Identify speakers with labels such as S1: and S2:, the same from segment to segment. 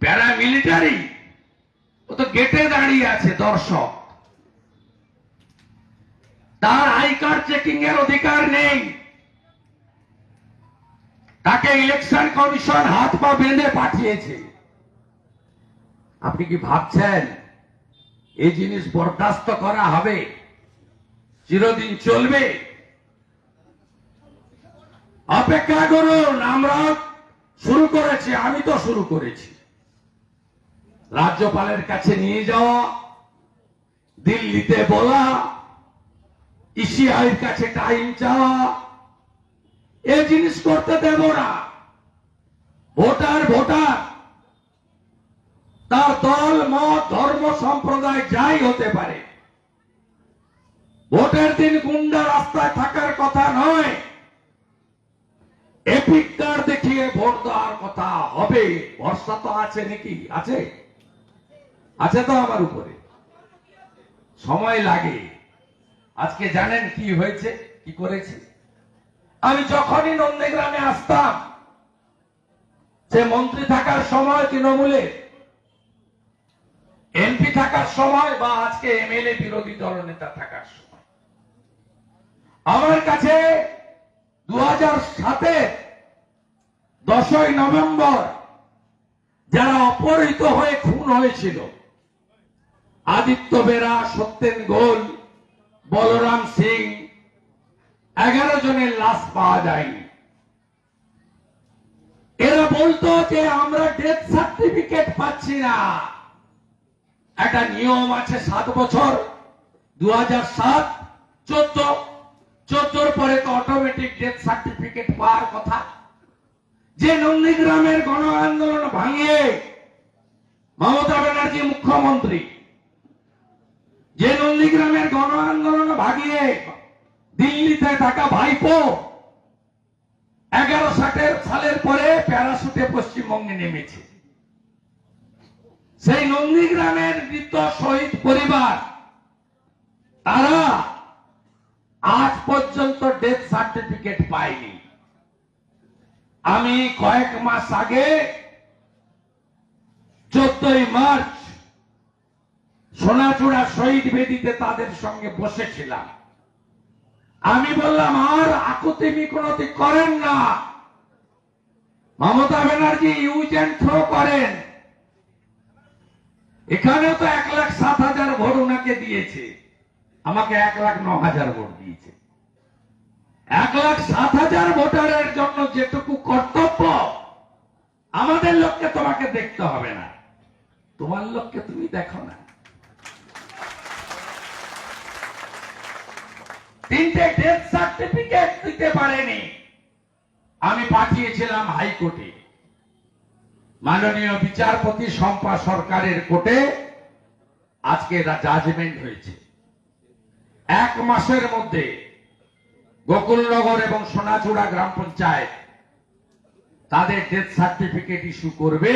S1: Paramilitary. ও তো গেটে দাঁড়িয়ে আছে দর্শক। তার আই কার্ড চেকিং এর অধিকার নেই। তাকে ইলেকশন কমিশন হাত পা বেঁধে পাঠিয়েছে। আপনি কি ভাবছেন এই জিনিস বরদাস্ত করা হবে? চিরদিন চলবে? অপেক্ষা করুন, আমরা শুরু করেছি, আমি তো শুরু করেছি। রাজ্যপালের কাছে নিয়ে যাওয়া, দিল্লিতে বলা ইসিআইয়ের কাছে টাইম চাওয়া, এ জিনিস করতে দেব না। ভোটার ভোটার, তার দল, মত, ধর্ম, সম্প্রদায় যাই হতে পারে। ভোটের দিন গুন্ডা রাস্তায় থাকার কথা নয়। এপিক কার্ড দেখিয়ে ভোট দেওয়ার কথা হবে। ভরসা তো আছে নাকি? আছে। আছে তো আমার উপরে। সময় লাগে। আজকে জানেন কি হয়েছে? কি করেছে? আমি যখনই নন্দীগ্রামে আসতাম, যে মন্ত্রী থাকার সময়, তৃণমূলে, এমপি থাকার সময় বা আজকে এমএলএ বিরোধী দল নেতা থাকার সময়। আমার কাছে দু হাজার সাতে দশই নভেম্বর যারা অপহৃত হয়ে খুন হয়েছিল আদিত্য বেরা, সত্যেন গোল, বলরাম সিং, এগারো জনের লাশ পাওয়া যায়নি। এরা বলতো যে আমরা ডেথ সার্টিফিকেট পাচ্ছি না। একটা নিয়ম আছে সাত বছর দু হাজার সাত, চোদ্দ। চোদ্দোর পরে তো অটোমেটিক ডেথ সার্টিফিকেট পাওয়ার কথা। যে নন্দীগ্রামের গণ আন্দোলন ভাঙিয়ে মমতা ব্যানার্জি মুখ্যমন্ত্রী। যে নন্দীগ্রামের গণ আন্দোলন ভাগিয়ে দিল্লিতে থাকা ভাইপো এগারো ষাটের সালের পরে প্যারাশুটে পশ্চিমবঙ্গে নেমেছে। সেই নন্দীগ্রামের মৃত শহীদ পরিবার, তারা আজ পর্যন্ত ডেথ সার্টিফিকেট পায়নি। আমি কয়েক মাস আগে চোদ্দই মার্চ সোনাচূড়া শহীদ বেদিতে তাদের সঙ্গে বসেছিলাম। আমি বললাম, আর আকুতি মিকুনতি করেন না। Mamata Banerjee use and throw করেন। এখানেও তো এক লাখ সাত হাজার ভোট ওনাকে দিয়েছে। আমাকে এক লাখ ন হাজার ভোট দিয়েছে। এক লাখ সাত হাজার ভোটারের জন্য যেটুকু কর্তব্য, আমাদের লোককে তোমাকে দেখতে হবে না। তোমার লোককে তুমি দেখো না। তিনটে ডেথ সার্টিফিকেট দিতে পারেনি। আমি পাঠিয়েছিলাম হাইকোর্টে। মাননীয় বিচারপতি শম্পা সরকারের কোর্টে আজকে জাজমেন্ট হয়েছে। এক মাসের মধ্যে গোকুলনগর এবং সোনাচূড়া গ্রাম পঞ্চায়েত তাদের ডেথ সার্টিফিকেট ইস্যু করবে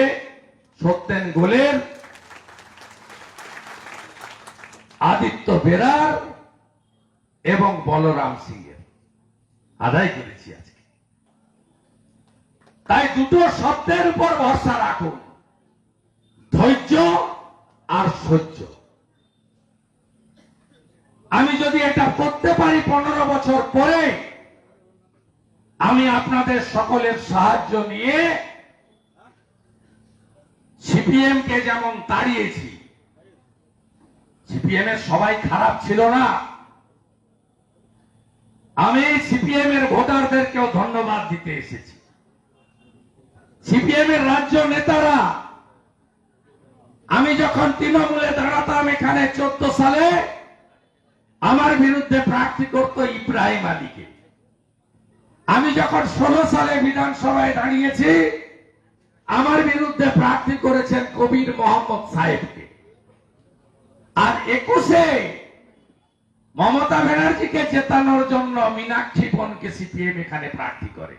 S1: সত্যেন গোলের, আদিত্য বেরার এবং বলরাম সিং এর আদায় করেছি আজকে। তাই দুটো শব্দের উপর ভরসা রাখুন। ধৈর্য আর সহ্য। আমি যদি এটা করতে পারি পনেরো বছর পরে, আমি আপনাদের সকলের সাহায্য নিয়ে সিপিএম কে যেমন তাড়িয়েছি সিপিএম এর সবাই খারাপ ছিল না। আমি সিপিএম এর ভোটারদেরকেও ধন্যবাদ দিতে এসেছি। সিপিএম এর রাজ্য নেতারা, আমি যখন তৃণমূলে দাঁড়াতাম এখানে চোদ্দ সালে, আমার বিরুদ্ধে প্রার্থী করত ইব্রাহিম আলীকে। আমি যখন ষোলো সালে বিধানসভায় দাঁড়িয়েছি, আমার বিরুদ্ধে প্রার্থী করেছেন কবির মোহাম্মদ সাহেবকে। আর একুশে মমতা ব্যানার্জিকে জেতানোর জন্য মীনাক্ষী বনকে সিপিএম এখানে প্রার্থী করে,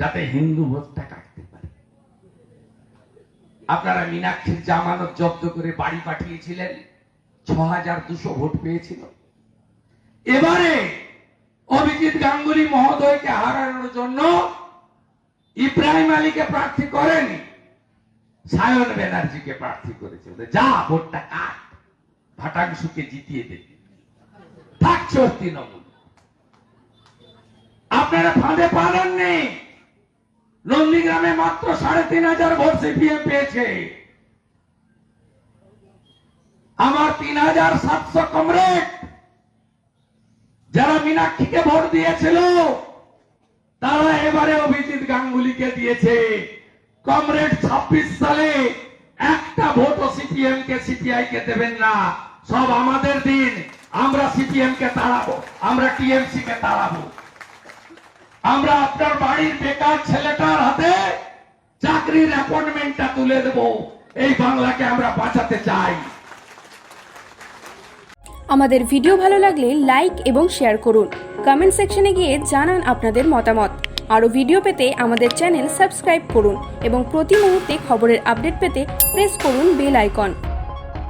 S1: যাতে হিন্দু ভোটটা কাটতে পারে। আপনারা মীনাক্ষীর জামানত জব্দ করে বাড়ি পাঠিয়েছিলেন ছ হাজার দুশো ভোট পেয়েছিল। এবারে অভিজিৎ গাঙ্গুলি মহোদয়কে হারানোর জন্য ইব্রাহিম আলীকে প্রার্থী করেনি, সায়ন ব্যানার্জিকে প্রার্থী করেছে। যা ভোটটা কাট, ভাটাংশুকে জিতিয়ে দেবে। ওর তৃণমূল আপনারা ফাঁদে পাননি নন্দীগ্রামে মাত্র সাড়ে তিন হাজার ভোট সিপিএম পেয়েছে। আমার তিন হাজার সাতশো কমরেড, যারা মীনাক্ষীকে ভোট দিয়েছিল, তারা এবারে অভিজিৎ গাঙ্গুলিকে দিয়েছে। কমরেড ছাব্বিশ সালে একটা ভোটও সিপিএম কে সিপিআই কে দেবেন না। সব আমাদের দিন। আমরা সিপিএম কে তাড়াবো, আমরা টিএমসি কে তাড়াবো। আমরা আপনার বাড়ির বেকার ছেলেটার হাতে চাকরির অ্যাপয়েন্টমেন্টটা তুলে দেব। এই বাংলাকে আমরা বাঁচাতে চাই।
S2: আমাদের ভিডিও ভালো লাগলে লাইক এবং শেয়ার করুন। কমেন্ট সেকশনে গিয়ে জানান আপনাদের মতামত। আরও ভিডিও পেতে আমাদের চ্যানেল সাবস্ক্রাইব করুন এবং প্রতি মুহূর্তে খবরের আপডেট পেতে প্রেস করুন বেল আইকন।